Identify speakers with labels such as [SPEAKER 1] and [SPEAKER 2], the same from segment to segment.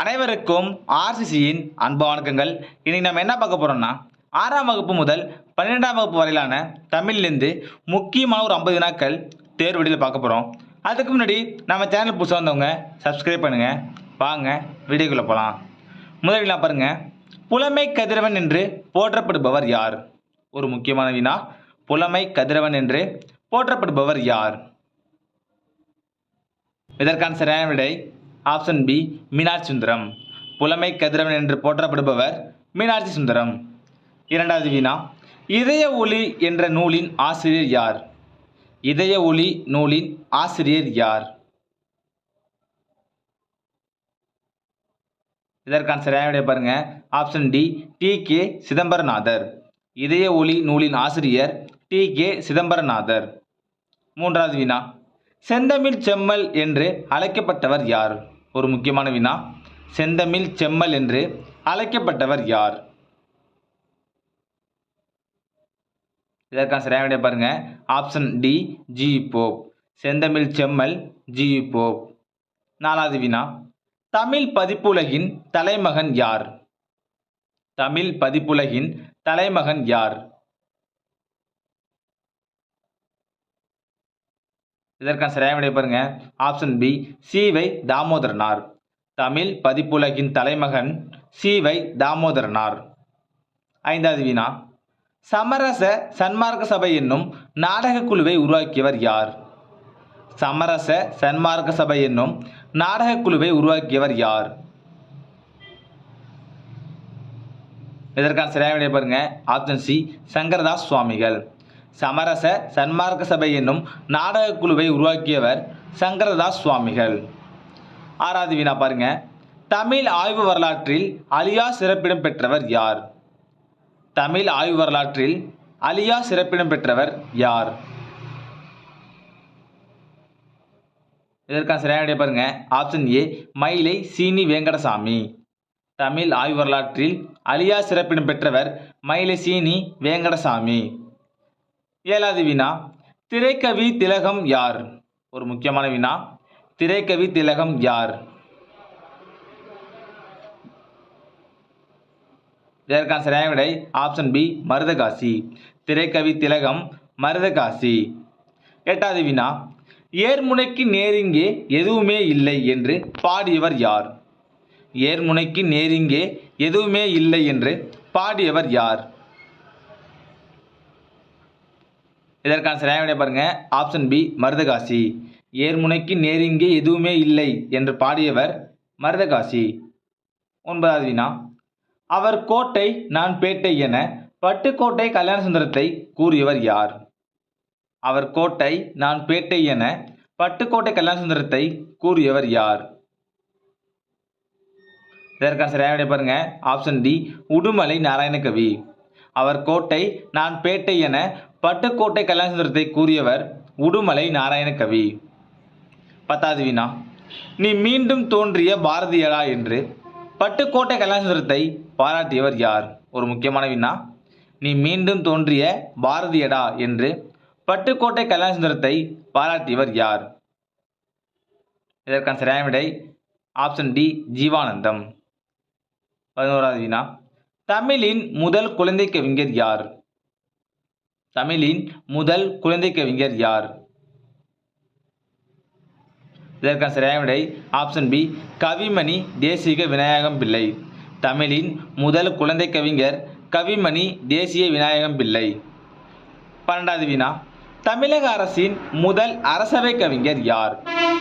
[SPEAKER 1] அனைவருக்கும் ஆர்சிசியின் அன்பு வணக்கங்கள். இன்னைக்கு நம்ம என்ன பார்க்க போகிறோம்னா ஆறாம் வகுப்பு முதல் பன்னிரெண்டாம் வகுப்பு வரையிலான தமிழ்லேருந்து முக்கியமான ஒரு ஐம்பது வினாக்கள் தேர்வு வெளியில் பார்க்க போகிறோம் அதுக்கு முன்னாடி நம்ம சேனல் புதுசாக வந்தவங்க சப்ஸ்கிரைப் பண்ணுங்கள் வாங்க வீடியோக்குள்ளே போகலாம் முதல் பாருங்கள் புலமை கதிரவன் என்று போற்றப்படுபவர் யார்? ஒரு முக்கியமான வினா. புலமை கதிரவன் என்று போற்றப்படுபவர் யார்? இதற்கான சரியான விடை ஆப்ஷன் பி மீனாட்சி சுந்தரம். புலமை கதிரவன் என்று போற்றப்படுபவர் மீனாட்சி சுந்தரம். இரண்டாவது வினா இதய ஒளி என்ற நூலின் ஆசிரியர் யார்? இதய ஒளி நூலின் ஆசிரியர் யார்? இதற்கான சரியான விட பாருங்க. Option D T K Chidambaranathar. இதய ஒளி நூலின் ஆசிரியர் டி கே சிதம்பரநாதர். மூன்றாவது வினா செந்தமிழ் செம்மல் என்று அழைக்கப்பட்டவர் யார்? ஒரு முக்கியமான வினா. செந்தமிழ் செம்மல் என்று அழைக்கப்பட்டவர் யார்? இதற்கான சரியான விட பாருங்க. ஆப்ஷன் டி ஜி போப் செந்தமிழ் செம்மல் ஜி போப் நாலாவது வினா. தமிழ் பதிப்புலகின் தலைமகன் யார்? தமிழ் பதிப்புலகின் தலைமகன் யார்? இதற்கான சரியான விடை பாருங்க. Option B Sivai Damodaranar. Tamil பதிப்புலகின் தலைமகன் சிவை தாமோதரனார். ஐந்தாவது வினா சமரச சன்மார்க்க சபை என்னும் நாடக குழுவை உருவாக்கியவர் யார்? சமரச சன்மார்க்க சபை என்னும் நாடக குழுவை உருவாக்கியவர் யார்? இதற்கான சரியான விடை பாருங்க. ஆப்ஷன் சி சங்கரதாஸ் சுவாமிகள். சமரச சன்மார்க்க சபை என்னும் நாடகக் குழுவை உருவாக்கியவர் சங்கரதாஸ் சுவாமிகள். ஆறாவது வினா பாருங்க. தமிழ் ஆய்வு வரலாற்றில் அலியா சிறப்பிடம் பெற்றவர் யார்? தமிழ் ஆய்வு வரலாற்றில் அலியா சிறப்பிடம் பெற்றவர் யார்? இதற்கான சரியான பாருங்க. ஆப்ஷன் ஏ மயிலை சீனி வேங்கடசாமி. தமிழ் ஆய்வு வரலாற்றில் அலியா சிறப்பிடம் பெற்றவர் மயிலை சீனி வேங்கடசாமி. ஏழாவது வினா திரைக்கவி திலகம் யார்? ஒரு முக்கியமான வினா திரைக்கவி திலகம் யார்? இதற்கான சரியான விடை ஆப்ஷன் பி மருதகாசி. திரைக்கவி திலகம் மருதகாசி. எட்டாவது வினா ஏர்முனைக்கு நேரிங்கே எதுவுமே இல்லை என்று பாடியவர் யார்? ஏர்முனைக்கு நேரிங்கே எதுவுமே இல்லை என்று பாடியவர் யார்? இதற்கான சரியான விடை பாருங்க. Option B Marudhakasi. ஏர்முனைக்கு நேரிங்கே எதுவுமே இல்லை என்று பாடியவர் மருதகாசி. ஒன்பதாவது வினா. அவர் கோட்டை நான் பேட்டை என பட்டுக்கோட்டை கல்யாண சுந்தரத்தை கூறியவர் யார்? அவர் கோட்டை நான் பேட்டை என பட்டுக்கோட்டை கல்யாண சுந்தரத்தை கூறியவர் யார்? இதற்கான சரியான விடை பாருங்க. Option D Udumalai Narayanakavi. அவர் கோட்டை நான் பேட்டை என பட்டுக்கோட்டை கல்யாண கூறியவர் உடுமலை நாராயணகவி பத்தாவது வினா நீ மீண்டும் தோன்றிய பாரதியடா என்று பட்டுக்கோட்டை கல்யாண பாராட்டியவர் யார்? ஒரு முக்கியமான வினா நீ மீண்டும் தோன்றிய பாரதியடா என்று பட்டுக்கோட்டை கல்யாண பாராட்டியவர் யார்? இதற்கான சரியான விடை ஆப்ஷன் டி ஜீவானந்தம். பதினோராவது வினா தமிழின் முதல் குழந்தை கவிஞர் யார்? தமிழின் முதல் குழந்தை கவிஞர் யார்? இதற்கான சரியான விடை ஆப்ஷன் பி கவிமணி தேசிக விநாயகம் பிள்ளை. தமிழின் முதல் குழந்தை கவிஞர் கவிமணி தேசிய விநாயகம் பிள்ளை. பன்னெண்டாவது வினா தமிழக அரசின் முதல் அரசவை கவிஞர் யார்?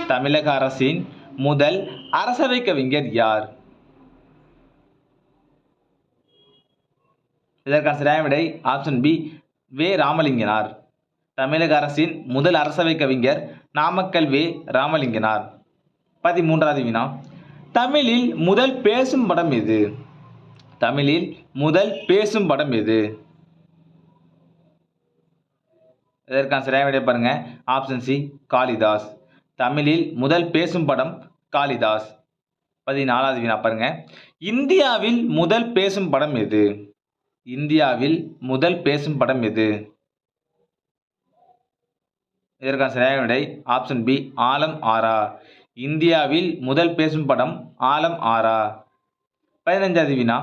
[SPEAKER 1] தமிழக அரசின் முதல் அரசவை கவிஞர் யார்? இதற்கான சரியான விடை ஆப்ஷன் பி வே. ராமலிங்கனார். தமிழக அரசின் முதல் அரசவை கவிஞர் நாமக்கல் வே. ராமலிங்கனார். பதிமூன்றாவது வினா. தமிழில் முதல் பேசும் படம் எது? தமிழில் முதல் பேசும் படம் எது? இதற்கான சரியான விடை பாருங்க. Option C Kalidas. தமிழில் முதல் பேசும் படம் காளிதாஸ். பதினாலாவது வினா பாருங்க. இந்தியாவில் முதல் பேசும் படம் எது? இந்தியாவில் முதல் பேசும் படம் எது? இதற்கான சரியான விடை ஆப்ஷன் பி ஆலம் ஆரா இந்தியாவில் முதல் பேசும் படம் ஆலம் ஆரா பதினைஞ்சாவது வினா.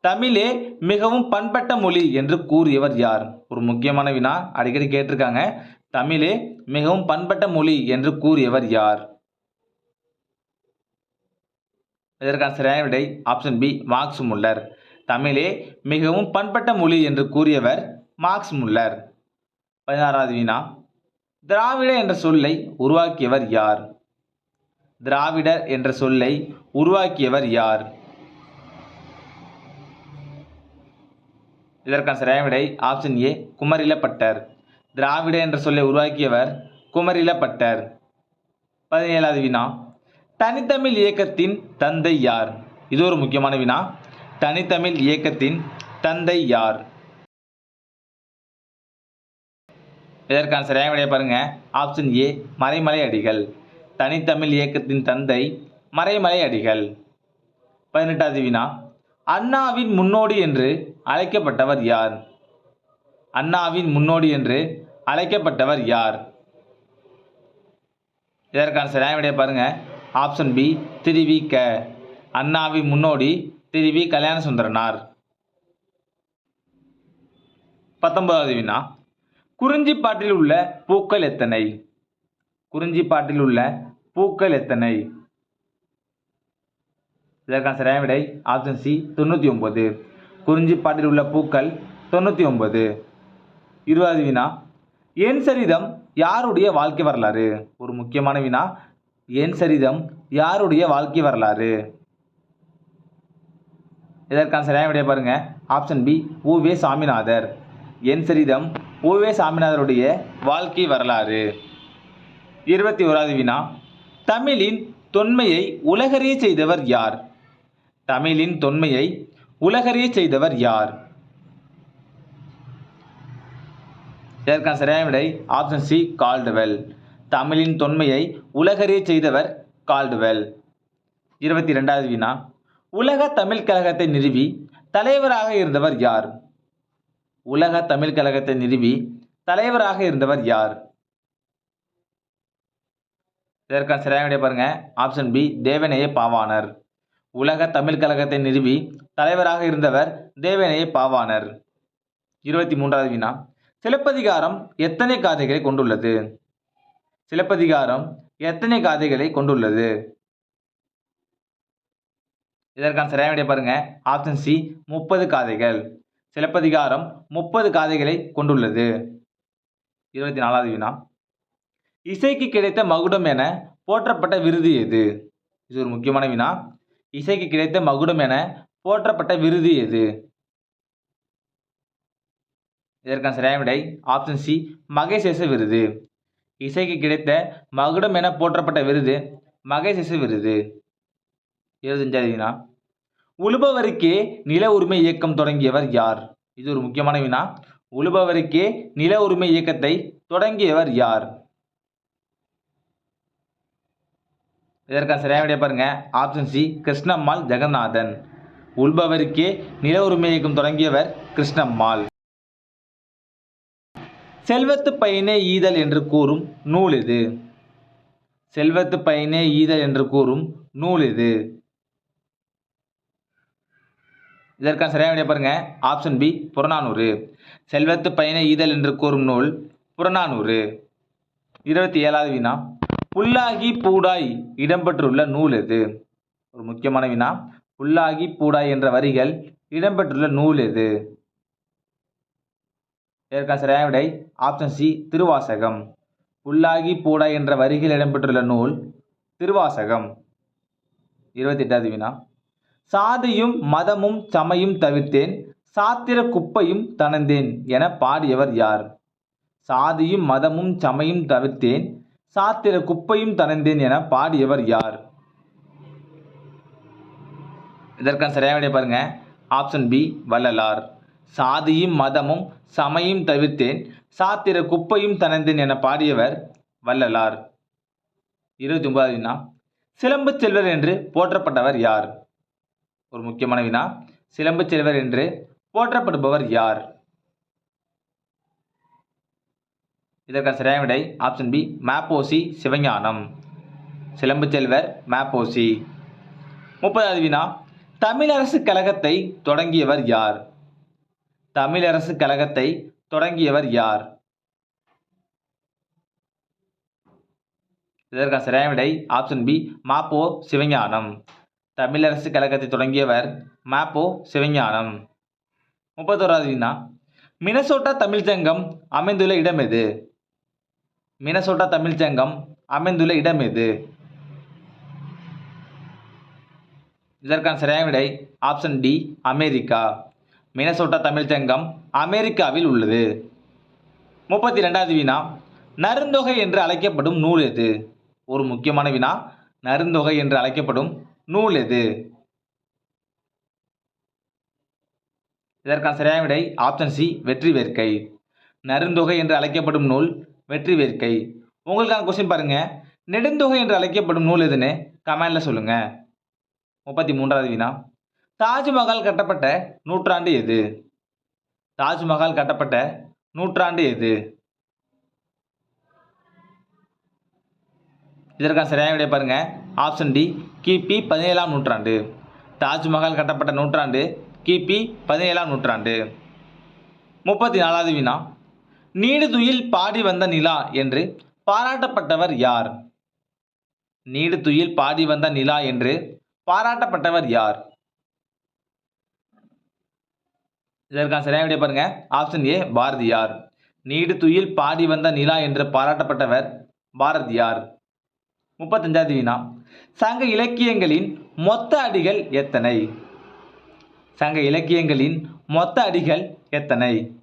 [SPEAKER 1] தமிழே மிகவும் பண்பட்ட மொழி என்று கூறியவர் யார்? ஒரு முக்கியமான வினா அடிக்கடி கேட்டிருக்காங்க. தமிழே மிகவும் பண்பட்ட மொழி என்று கூறியவர் யார்? இதற்கான சரியான விடை ஆப்ஷன் பி மார்க்ஸ் முல்லர். தமிழே மிகவும் பண்பட்ட மொழி என்று கூறியவர் மார்க்ஸ் முல்லர். பதினாறாவது வினா திராவிட என்ற சொல்லை உருவாக்கியவர் யார்? திராவிடர் என்ற சொல்லை உருவாக்கியவர் யார்? இதற்கான சரியான விடை ஆப்ஷன் ஏ குமரிலப்பட்டர். திராவிட என்ற சொல்லை உருவாக்கியவர் குமரிலப்பட்டர். பதினேழாவது வினா தனித்தமிழ் இயக்கத்தின் தந்தை யார்? இது ஒரு முக்கியமான வினா தனித்தமிழ் இயக்கத்தின் தந்தை யார்? இதற்கான சரியான விடைய பாருங்க. ஆப்ஷன் ஏ மறைமலை அடிகள். தனித்தமிழ் இயக்கத்தின் தந்தை மறைமலை அடிகள். பதினெட்டாவது வினா அண்ணாவின் முன்னோடி என்று அழைக்கப்பட்டவர் யார்? அண்ணாவின் முன்னோடி என்று அழைக்கப்பட்டவர் யார்? இதற்கான சரியான விடைய பாருங்க. ஆப்ஷன் பி திருவி க. அண்ணாவின் முன்னோடி திருவி கல்யாண சுந்தரனார் பத்தொன்பதாவது வினா. குறிஞ்சிப்பாட்டில் உள்ள பூக்கள் எத்தனை? குறிஞ்சிப்பாட்டில் உள்ள பூக்கள் எத்தனை? இதற்கான சரியான விடை ஆப்ஷன் சி தொண்ணூற்றி ஒன்பது. குறிஞ்சிப்பாட்டில் உள்ள பூக்கள் தொண்ணூற்றி ஒன்பது. இருபது வினா. என் சரிதம் யாருடைய வாழ்க்கை வரலாறு? ஒரு முக்கியமான வினா. என் சரிதம் யாருடைய வாழ்க்கை வரலாறு? இதற்கான சரியான விடைய பாருங்க. Option B U Ve Saminathar. என் சரிதம் ஊவே சாமிநாதருடைய வாழ்க்கை வரலாறு. இருபத்தி ஓராவது வினா. தமிழின் தொன்மையை உலகறிய செய்தவர் யார்? தமிழின் தொன்மையை உலகறிய செய்தவர் யார்? இதற்கான சரியான விடை? Option C Caldwell. தமிழின் தொன்மையை உலகறிய செய்தவர் கால்டுவெல். இருபத்தி ரெண்டாவது வினா. உலக தமிழ் கழகத்தை நிறுவி தலைவராக இருந்தவர் யார்? உலக தமிழ் கழகத்தை நிறுவி தலைவராக இருந்தவர் யார்? இதற்கான சரியான விடை பாருங்க. Option B Devaneya Pavanar. உலக தமிழ் கழகத்தை நிறுவி தலைவராக இருந்தவர் தேவநேய பாவாணர். இருபத்தி மூன்றாவது வினா. சிலப்பதிகாரம் எத்தனை காதைகளை கொண்டுள்ளது? சிலப்பதிகாரம் எத்தனை காதைகளை கொண்டுள்ளது? இதற்கான சரியான விடை பாருங்க. ஆப்ஷன் சி முப்பது காதைகள். சிலப்பதிகாரம் முப்பது காதைகளை கொண்டுள்ளது. இருபத்தி நாலாவது வினா. இசைக்கு கிடைத்த மகுடம் என போற்றப்பட்ட விருது எது? இது ஒரு முக்கியமான வினா. இசைக்கு கிடைத்த மகுடம் என போற்றப்பட்ட விருது எது? இதற்கான சரியான விடை ஆப்ஷன் சி மகேசேச விருது. இசைக்கு கிடைத்த மகுடம் என போற்றப்பட்ட விருது மகேசேச விருது. இருபத்தஞ்சாவது வினா. உழுபவருக்கே நில உரிமை இயக்கம் தொடங்கியவர் யார்? இது ஒரு முக்கியமான வினா. உழுபவருக்கே நில உரிமை இயக்கத்தை தொடங்கியவர் யார்? இதற்கான சரியான விடைய பாருங்க. Option C Krishnammal Jagannathan. உள்பவருக்கே நில உரிமை இயக்கம் தொடங்கியவர் கிருஷ்ணம்மாள். செல்வத்து பயனே ஈதல் என்று கூறும் நூல் இது. செல்வத்து பயனே ஈதல் என்று கூறும் நூல் இது. இதற்கான சரியான விடை பாருங்க. Option B Purananuru. செல்வத்து பயண ஈதல் என்று கூறும் நூல் புறநானூறு. இருபத்தி ஏழாவது வினா புல்லாகி பூடாய் இடம்பெற்றுள்ள நூல் எது? ஒரு முக்கியமான வினா புல்லாகி பூடாய் என்ற வரிகள் இடம்பெற்றுள்ள நூல் எது? இதற்கான சரியான விடை ஆப்ஷன் சி திருவாசகம். புல்லாகி பூடாய் என்ற வரிகள் இடம்பெற்றுள்ள நூல் திருவாசகம். இருபத்தி எட்டாவது வினா சாதியும் மதமும் சமையும் தவிர்த்தேன். சாத்திர குப்பையும் தனந்தேன் என பாடியவர் யார்? சாதியும் மதமும் சமையும் தவிர்த்தேன். சாத்திர குப்பையும் தனந்தேன் என பாடியவர் யார்? இதற்கான சரியான விடை பாருங்க. Option B Vallalar. சாதியும் மதமும் சமையும் தவிர்த்தேன். சாத்திர குப்பையும் தனந்தேன் என பாடியவர் வள்ளலார். இருபத்தி ஒன்பதாவது சிலம்பு செல்வர் என்று போற்றப்பட்டவர் யார்? ஒரு முக்கியமான வினா. சிலம்பு செல்வர் என்று போற்றப்படுபவர் யார்? இதற்கான சரியான விடை ஆப்ஷன் பி மேப்போசி சிவஞானம். சிலம்பு செல்வர் மாப்போசி. முப்பதாவது வினா தமிழரசு கழகத்தை தொடங்கியவர் யார்? தமிழரசு கழகத்தை தொடங்கியவர் யார்? இதற்கான சரியான விடை ஆப்ஷன் பி மாப்போ சிவஞானம். தமிழரசு கழகத்தை தொடங்கியவர் மாப்போ சிவஞானம். முப்பத்தோராவது வினா மினசோட்டா தமிழ்ச் சங்கம் அமைந்துள்ள இடம் எது? மினசோட்டா தமிழ்ச்சங்கம் அமைந்துள்ள இடம் எது? இதற்கான சரியான விடை ஆப்ஷன் டி அமெரிக்கா. மினசோட்டா தமிழ்ச் சங்கம் அமெரிக்காவில் உள்ளது. முப்பத்தி ரெண்டாவது வினா நருந்தொகை என்று அழைக்கப்படும் நூல் எது? ஒரு முக்கியமான வினா நருந்தொகை என்று அழைக்கப்படும் நூல் எது? இதற்கான சரியான விடை ஆப்ஷன் சி வெற்றி வேர்க்கை. நருந்தொகை என்று அழைக்கப்படும் நூல் வெற்றி வேர்க்கை. உங்களுக்கான கொஸ்டின் பாருங்க. நெடுந்தொகை என்று அழைக்கப்படும் நூல் எதுன்னு கமெண்ட்ல சொல்லுங்க. முப்பத்தி மூன்றாவது வினா தாஜ்மஹால் கட்டப்பட்ட நூற்றாண்டு எது? தாஜ்மஹால் கட்டப்பட்ட நூற்றாண்டு எது? இதற்கான சரியான விடை பாருங்க. ஆப்ஷன் டி கிபி பதினேழாம் நூற்றாண்டு. தாஜ்மஹால் கட்டப்பட்ட நூற்றாண்டு கிபி பதினேழாம் நூற்றாண்டு. முப்பத்தி நாலாவது வினா. நீடுதுயில் பாடி வந்த நிலா என்று பாராட்டப்பட்டவர் யார்? நீடுதுயில் பாடி வந்த நிலா என்று பாராட்டப்பட்டவர் யார்? இதற்கான சரியான விடை பாருங்க. ஆப்ஷன் ஏ பாரதியார். நீடுதுயில் பாடி வந்த நிலா என்று பாராட்டப்பட்டவர் பாரதியார். முப்பத்தஞ்சாவது வினா. சங்க இலக்கியங்களின் மொத்த அடிகள் எத்தனை? சங்க இலக்கியங்களின் மொத்த அடிகள் எத்தனை?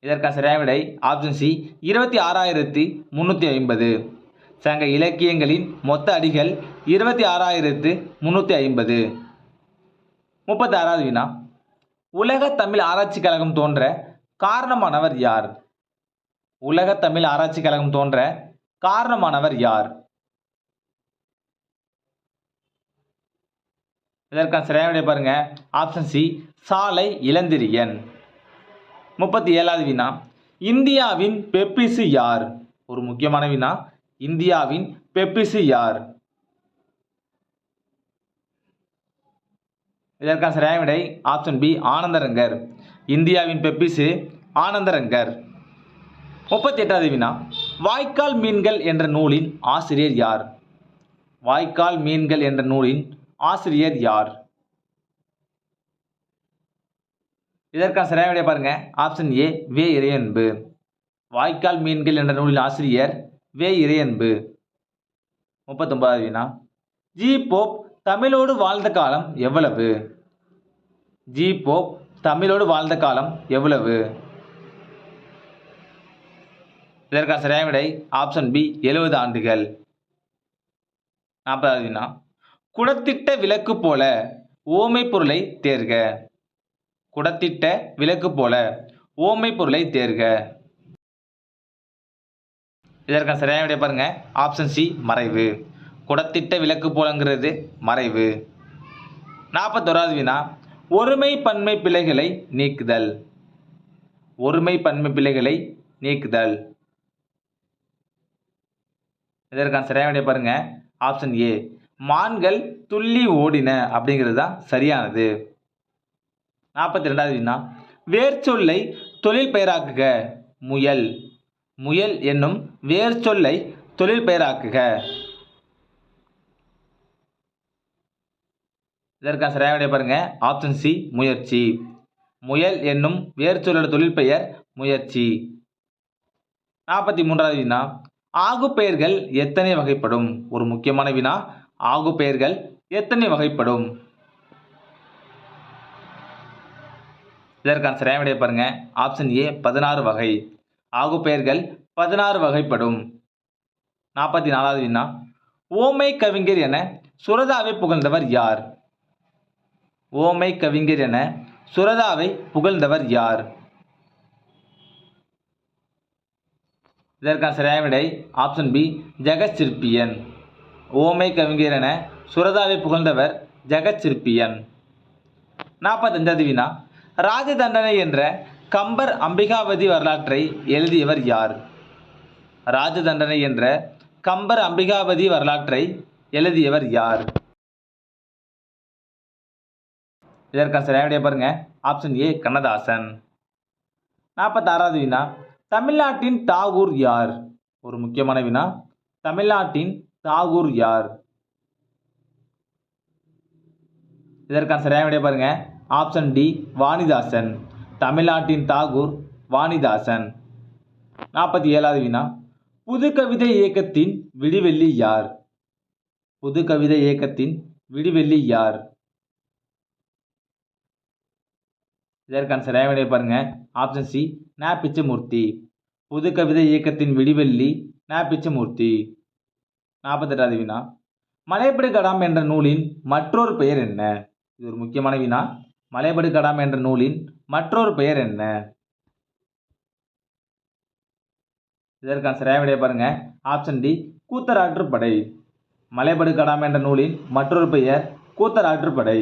[SPEAKER 1] இதற்கான சரியான விடை ஆப்ஷன் சி இருபத்தி ஆறாயிரத்தி முந்நூற்றி ஐம்பது. சங்க இலக்கியங்களின் மொத்த அடிகள் இருபத்தி ஆறாயிரத்து முந்நூற்றி ஐம்பது. முப்பத்தி ஆறாவது வினா. உலக தமிழ் ஆராய்ச்சி கழகம் தோன்ற காரணமானவர் யார்? உலக தமிழ் ஆராய்ச்சி கழகம் தோன்ற காரணமானவர் யார்? இதற்கான சரியான விடை பாருங்க. ஆப்ஷன் சி சாலை இளந்திரியன். முப்பத்தி ஏழாவது வினா. இந்தியாவின் பெப்பிசு யார்? ஒரு முக்கியமான வினா. இந்தியாவின் பெப்பிசு யார்? இதற்கான சரியான விடை ஆப்ஷன் பி ஆனந்தரங்கர். இந்தியாவின் பெப்பிசு ஆனந்தரங்கர். முப்பத்தி எட்டாவது வினா. வாய்க்கால் மீன்கள் என்ற நூலின் ஆசிரியர் யார்? வாய்க்கால் மீன்கள் என்ற நூலின் ஆசிரியர் யார்? இதற்கான சரியாக விடை பாருங்க. Option A Ve Iraianbu. வாய்க்கால் மீன்கள் என்ற நூலின் ஆசிரியர் வே இறையன்பு. முப்பத்தொன்பதாவது வினா. ஜி போப் தமிழோடு வாழ்ந்த காலம் எவ்வளவு? ஜி போப் தமிழோடு வாழ்ந்த காலம் எவ்வளவு? இதற்கான சரியான விடை ஆப்ஷன் பி எழுபது ஆண்டுகள். நாற்பதாவது வினா. குடத்திட்ட விளக்கு போல ஓமை பொருளை தேர்க. குடத்திட்ட விளக்கு போல ஓமை பொருளை தேர்க. இதற்கான சரியான விடை பாருங்க. ஆப்ஷன் சி மறைவு. குடத்திட்ட விளக்கு போலங்கிறது மறைவு. நாற்பத்தோராவது வினா. ஒருமை பன்மை பிழைகளை நீக்குதல். ஒருமை பன்மை பிழைகளை நீக்குதல். இதற்கான சரியான விடை பாருங்க. ஆப்ஷன் ஏ மான்கள் துள்ளி ஓடின அப்படிங்கிறது தான் சரியானது. நாற்பத்தி ரெண்டாவது வினா. வேர்ச்சொல்லை தொழில் பெயராக்குக. முயல். முயல் என்னும் வேர்ச்சொல்லை தொழில் பெயராக்குக. இதற்கான சரியாக விடை பாருங்க. ஆப்ஷன் சி முயற்சி. முயல் என்னும் வேர்ச்சொல்லோட தொழில் பெயர் முயற்சி. நாற்பத்தி மூன்றாவது வினா. ஆகு பெயர்கள் எத்தனை வகைப்படும்? ஒரு முக்கியமான வினா ஆகு பெயர்கள் எத்தனை வகைப்படும்? இதற்கான சரியான விடை பாருங்க. ஆப்ஷன் ஏ பதினாறு வகை. ஆகு பெயர்கள் பதினாறு வகைப்படும். நாற்பத்தி நாலாவது வினா. ஓமை கவிஞர் என சுரதாவை புகழ்ந்தவர் யார்? ஓமை கவிஞர் என சுரதாவை புகழ்ந்தவர் யார்? இதற்கான சரியான விடை ஆப்ஷன் பி ஜெகசிற்பியன் ஓமை கவிஞர் என சுரதாவை புகழ்ந்தவர் ஜெகச்சிற்பியன். நாற்பத்தஞ்சாவது வினா. ராஜதண்டனை என்ற கம்பர் அம்பிகாவதி வரலாற்றை எழுதியவர் யார்? ராஜதண்டனை என்ற கம்பர் அம்பிகாவதி வரலாற்றை எழுதியவர் யார்? இதற்கான சரியான பாருங்க. Option A Kannadasan. நாற்பத்தாறாவது வினா. தமிழ்நாட்டின் தாகூர் யார்? ஒரு முக்கியமான வினா. தமிழ்நாட்டின் தாகூர் யார்? இதற்கான சரியான விடையை பாருங்க. Option D Vanidasan. தமிழ்நாட்டின் தாகூர் வாணிதாசன். நாற்பத்தி ஏழாவது வினா புது கவிதை இயக்கத்தின் விடிவெள்ளி யார்? புது கவிதை இயக்கத்தின் விடிவெள்ளி யார்? இதற்கான சரியான விடையை பாருங்க. ஆப்ஷன் சி நா பிச்சமூர்த்தி. புது கவிதை இயக்கத்தின் விடிவெள்ளி நா பிச்சமூர்த்தி. நாற்பத்தெட்டாவது வினா மலைபடு கடாம் என்ற நூலின் மற்றொரு பெயர் என்ன? இது ஒரு முக்கியமான வினா மலைபடு கடாம் என்ற நூலின் மற்றொரு பெயர் என்ன? இதற்கான சரியான விடையை பாருங்க. ஆப்ஷன் டி கூத்தராற்றுப்படை மலைபடு கடாம் என்ற நூலின் மற்றொரு பெயர் கூத்தராற்றுப்படை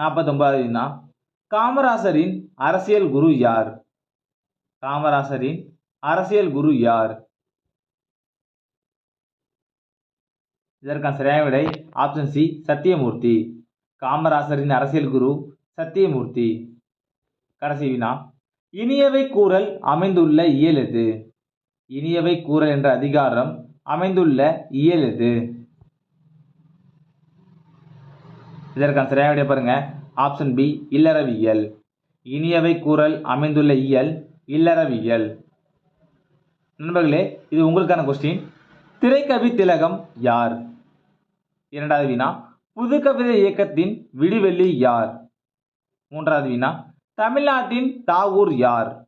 [SPEAKER 1] நாற்பத்தொன்பதாவது வினா காமராசரின் அரசியல் குரு யார்? காமராசரின் அரசியல் குரு யார்? இதற்கான சரியான விடை ஆப்ஷன் சி சத்தியமூர்த்தி. காமராசரின் அரசியல் குரு சத்தியமூர்த்தி. கடைசி வினா. இனியவை கூறல் அமைந்துள்ள இயல் எது? இனியவை கூறல் என்ற அதிகாரம் அமைந்துள்ள இயல் எது? இதற்கான சரியான விடை பாருங்க. Option B Illaraviyal. இனியவை கூறல் அமைந்துள்ள இயல் இல்லறவியல். நண்பர்களே இது உங்களுக்கான கொஸ்டின் திரைக்கவி திலகம் யார்? இரண்டாவது வினா புது கவிதை இயக்கத்தின் விடிவெள்ளி யார்? மூன்றாவது வினா தமிழ்நாட்டின் தாகூர் யார்?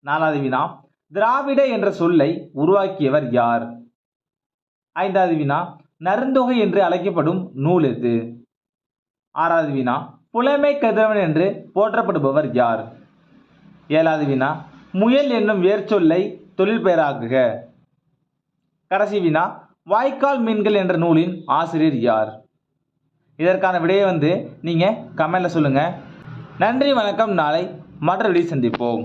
[SPEAKER 1] நாலாவது வினா திராவிட என்ற சொல்லை உருவாக்கியவர் யார்? ஐந்தாவது வினா நருந்தொகை என்று அழைக்கப்படும் நூல் எது? ஆறாவது வினா புலமை கதிரவன் என்று போற்றப்படுபவர் யார்? ஏழாவது வினா முயல் என்னும் வேர்ச்சொல்லை தொழில் பெயராக்குக. கடைசி வினா வாய்க்கால் மீன்கள் என்ற நூலின் ஆசிரியர் யார்? இதற்கான விடையை வந்து நீங்கள் கமெண்டில் சொல்லுங்கள் நன்றி வணக்கம். நாளை மற்றபடி சந்திப்போம்.